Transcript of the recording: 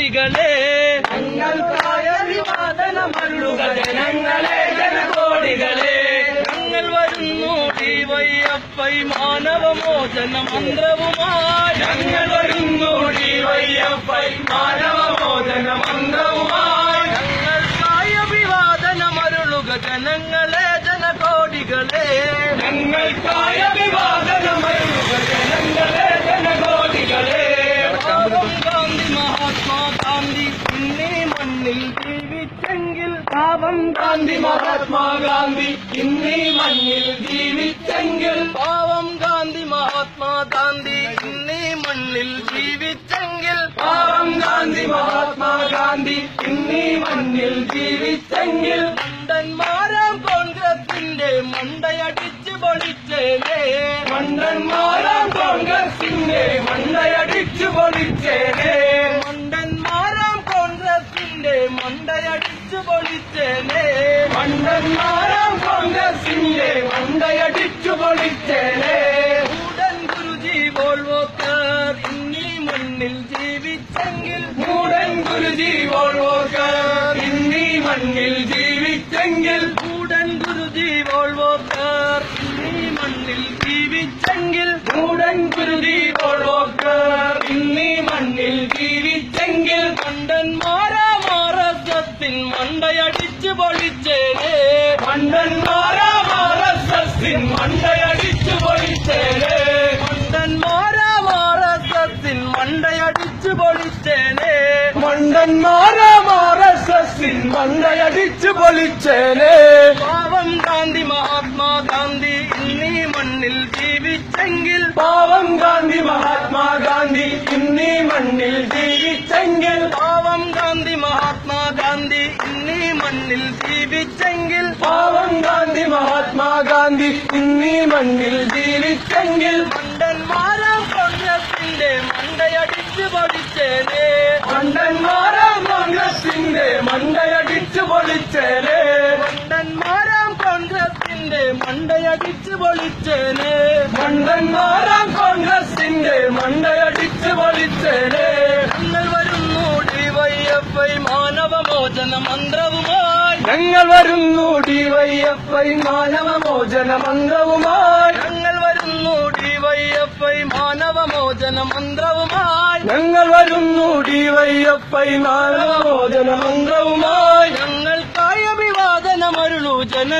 ജനകോടികളെ ഞങ്ങൾക്കായ വിവാദനമരുളുക ജനങ്ങളെ ജനകോടികളെ. ഞങ്ങൾ വരുന്നു ഡിവൈഎഫ്ഐ മാനവമോചന മന്ത്രവുമായി. ഞങ്ങൾ വരുന്നു ഡിവൈഎഫ്ഐ മാനവമോചന മന്ത്രവുമായി. ഞങ്ങൾക്കായ വിവാദനമരുളുക ജനങ്ങളെ ജനകോടികളെ. ഞങ്ങൾക്കായ വിവാദനമരുളുക ജനങ്ങളെ ജനകോടികളെ പാവം ഗാന്ധി മഹാത്മാഗാന്ധി ഇന്നീ മണ്ണിൽ ജീവിച്ചെങ്കിൽ പാപം ഗാന്ധി മഹാത്മാഗാന്ധി. ഇന്നീ മണ്ണിൽ ജീവിച്ചെങ്കിൽ പാവം ഗാന്ധി മഹാത്മാഗാന്ധി. ഇന്നീ മണ്ണിൽ ജീവിച്ചെങ്കിൽ പാവം ഗാന്ധി മഹാത്മാഗാന്ധി. ഇന്നീ മണ്ണിൽ ജീവിച്ചെങ്കിൽ മണ്ടന്മാരാം കോൺഗ്രസിന്റെ മണ്ടയടിച്ച് പൊളിച്ചേനേ. മണ്ടന്മാരാം കോൺഗ്രസിന്റെ മണ്ടയടിച്ച് പൊളിച്ചേനെ. പൊളിച്ചേനേ. മണ്ടന്മാരാം കോൺഗ്രസിന്റെ മണ്ടയടിച്ചു പൊളിച്ചേനെ. ഉടൻ ഗുരുജി വോൾവോക്കർ ഇന്നീ മണ്ണിൽ ജീവിച്ചെങ്കിൽ മൂടൻ ഗുരുജി വോൾവോക്കർ ഇന്നീ മണ്ണിൽ ജീവിച്ചെങ്കിൽ ഉടൻ ഗുരുജി വോൾവോക്കർ ഇന്നീ മണ്ണിൽ ജീവിച്ചെങ്കിൽ ആർഎസ്എസിൻ മണ്ടയടിച്ച് പൊളിച്ചേനേ മണ്ടന്മാരാം ആർ മണ്ടയടിച്ച് പൊളിച്ചേനെ മണ്ടന്മാരാം ആർഎസ്എസിൻ മണ്ടയടിച്ച് പൊളിച്ചേനേ മണ്ടന്മാരാം ആർ മണ്ടയടിച്ച് പൊളിച്ചേനേ പാവം ഗാന്ധി മഹാത്മാഗാന്ധി ഇന്നീ മണ്ണിൽ ജീവിച്ചെങ്കിൽ പാവം ഗാന്ധി മഹാത്മാഗാന്ധി ഇന്നീ മണ്ണിൽ ജീവിച്ചെങ്കിൽ ഇന്നീ മണ്ണിൽ ജീവിച്ചെങ്കിൽ പാവം ഗാന്ധി മഹാത്മാഗാന്ധി ഇന്നീ മണ്ണിൽ ജീവിച്ചെങ്കിൽ മണ്ടന്മാരാം കോൺഗ്രസിന്റെ മണ്ടയടിച്ചു പൊളിച്ചേനേ. മണ്ടന്മാരാം കോൺഗ്രസിന്റെ മണ്ടയടിച്ചു പൊളിച്ചേനെ. മണ്ടന്മാരാം കോൺഗ്രസിന്റെ മണ്ടയടിച്ചു പൊളിച്ചേനേ. മണ്ടന്മാരാം കോൺഗ്രസിന്റെ മണ്ടയടിച്ചു പൊളിച്ചേനെ. മന്ത്രവുമായി. ഞങ്ങൾ വരുന്നു ഡിവൈഎഫ്ഐ മാനവമോചന മന്ത്രവുമായി ഞങ്ങൾ വരുന്നു ഡിവൈഎഫ്ഐ മാനവമോചന മന്ത്രവുമായി ഞങ്ങൾ വരുന്നു ഡിവൈഎഫ്ഐ മാനവമോചന മന്ത്രവുമായി ഞങ്ങൾക്കായ അഭിവാദനമരുളൂ ജന